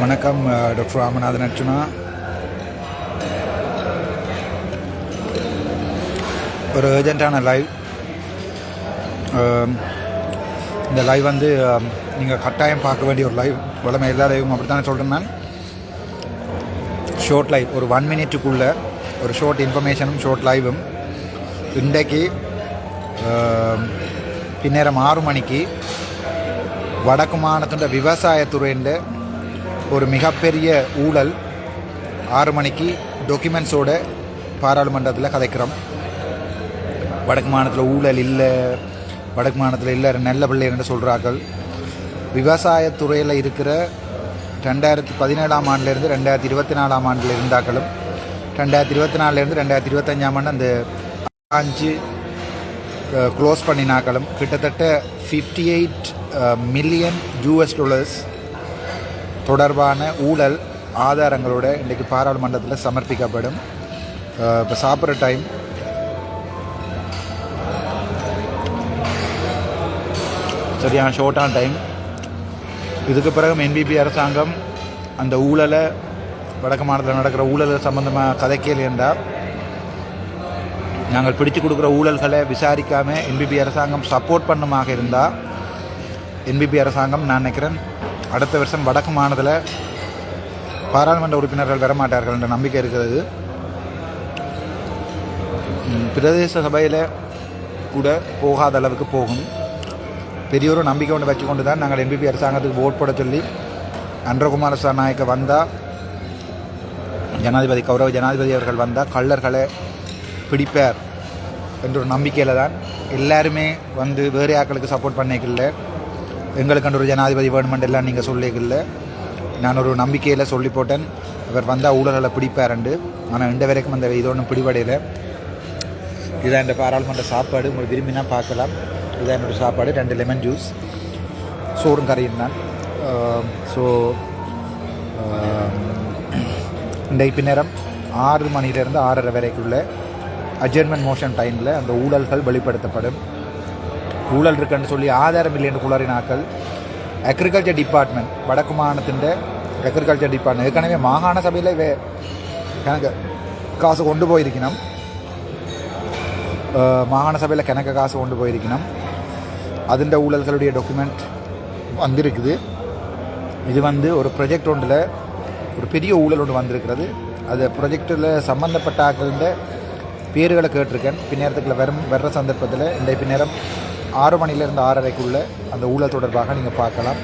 வணக்கம் டாக்டர் ராமநாதன் அர்ச்சுனா ஒரு ஏர்ஜென்ட்டான லைவ் இந்த லைவ் வந்து நீங்கள் கட்டாயம் பார்க்க வேண்டிய ஒரு லைவ் வளமை எல்லா லைவும் அப்படி தானே சொல்கிறேன் நான். ஷோர்ட் லைவ் ஒரு ஒன் மினிட்டுக்குள்ளே ஒரு ஷோர்ட் இன்ஃபர்மேஷனும் ஷோர்ட் லைவும் இன்றைக்கு பின்னேரம் ஆறு மணிக்கு வடக்கு மாநிலத்துடைய விவசாயத்துறையின் ஒரு மிகப்பெரிய ஊழல். ஆறு மணிக்கு டாக்குமெண்ட்ஸோட பாராளுமன்றத்தில் கதைக்கிறோம். வடக்கு மாநிலத்தில் ஊழல் இல்லை வடக்கு மாநிலத்தில் இல்லை நல்ல பிள்ளைன்னு சொல்கிறார்கள் விவசாயத்துறையில் இருக்கிற ரெண்டாயிரத்தி பதினேழாம் ஆண்டிலேருந்து ரெண்டாயிரத்தி இருபத்தி நாலாம் ஆண்டில் இருந்தாக்களும் ரெண்டாயிரத்தி இருபத்தி நாலுலேருந்து ரெண்டாயிரத்தி இருபத்தஞ்சாம் ஆண்டு அந்த அஞ்சு க்ளோஸ் பண்ணினாக்களும் கிட்டத்தட்ட fifty eight million US dollars தொடர்பான ஊழல் ஆதாரங்களோட இன்றைக்கு பாராளுமன்றத்தில் சமர்ப்பிக்கப்படும். இப்போ சாப்பிட்ற டைம் சரியான ஷோர்ட்டான டைம் இதுக்கு பிறகு என்பிபி அரசாங்கம் அந்த ஊழலை வடக்கு மாநிலத்தில் நடக்கிற ஊழல் சம்பந்தமாக கதைக்கல் என்றால் நாங்கள் பிடிச்சு கொடுக்குற ஊழல்களை விசாரிக்காமல் என்பிபி அரசாங்கம் சப்போர்ட் பண்ணுமாக இருந்தால் என்பிபி அரசாங்கம் நான் நினைக்கிறேன் அடுத்த வருஷம் வடக்கு மாநிலத்தில் பாராளுமன்ற உறுப்பினர்கள் வரமாட்டார்கள் என்ற நம்பிக்கை இருக்கிறது. பிரதேச சபையில் கூட போகாத அளவுக்கு போகும். பெரியோரும் நம்பிக்கை ஒன்று வச்சுக்கொண்டு தான் நாங்கள் என்பிபி அரசாங்கத்துக்கு ஓட் போட சொல்லி அன்றகுமார நாயக்க வந்தால் ஜனாதிபதி கௌரவ ஜனாதிபதி அவர்கள் வந்தால் கள்ளர்களை பிடிப்பார் என்ற ஒரு நம்பிக்கையில் தான் எல்லாருமே வந்து வேறு ஆக்களுக்கு சப்போர்ட் பண்ணிக்கல எங்களுக்கு ஒரு ஜனாதிபதி வேணுமெண்டெல்லாம் நீங்கள் சொல்லிக்கல நான் ஒரு நம்பிக்கையில் சொல்லி போட்டேன். அவர் வந்தால் ஊழல்களை பிடிப்பாருண்டு ஆனால் இந்த வரைக்கும் அந்த இது ஒன்றும் பிடிபடையில் இதான் இந்த பாராளுமன்ற சாப்பாடு. உங்களுக்கு விரும்பினா பார்க்கலாம். இதான் என்னோடய சாப்பாடு. ரெண்டு லெமன் ஜூஸ் சோறும் கறியும் தான். ஸோ இன்றைக்கு நேரம் ஆறு மணிலேருந்து ஆறரை வரைக்குள்ள அட்ஜர்மெண்ட் மோஷன் டைமில் அந்த ஊழல்கள் வெளிப்படுத்தப்படும். ஊழல் இருக்குன்னு சொல்லி ஆதாரம் இல்லைன்னு குளறினாக்கள் அக்ரிகல்ச்சர் டிபார்ட்மெண்ட் வடக்கு மாகாணத்தின் அக்ரிகல்ச்சர் டிபார்ட்மெண்ட் ஏற்கனவே மாகாண சபையில் வே கணக்கு காசு கொண்டு போயிருக்கணும். மாகாண சபையில் கணக்கு காசு கொண்டு போயிருக்கணும். அதிൻ്റെ ஊழல்களுடைய டாக்குமெண்ட் வந்திருக்குது. இது வந்து ஒரு ப்ரொஜெக்ட் ஒன்றில் ஒரு பெரிய ஊழல் ஒன்று வந்திருக்கிறது. அது ப்ரொஜெக்டில் சம்மந்தப்பட்ட ஆட்களின் பேர்களை கேட்டிருக்கேன். பின்னேரத்துக்குள்ள வரும் வர்ற சந்தர்ப்பத்தில் இந்த பின்னேரம் ஆறு மணிலேருந்து ஆறரைக்குள்ளே அந்த ஊழல் தொடர்பாக நீங்கள் பார்க்கலாம்.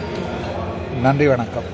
நன்றி வணக்கம்.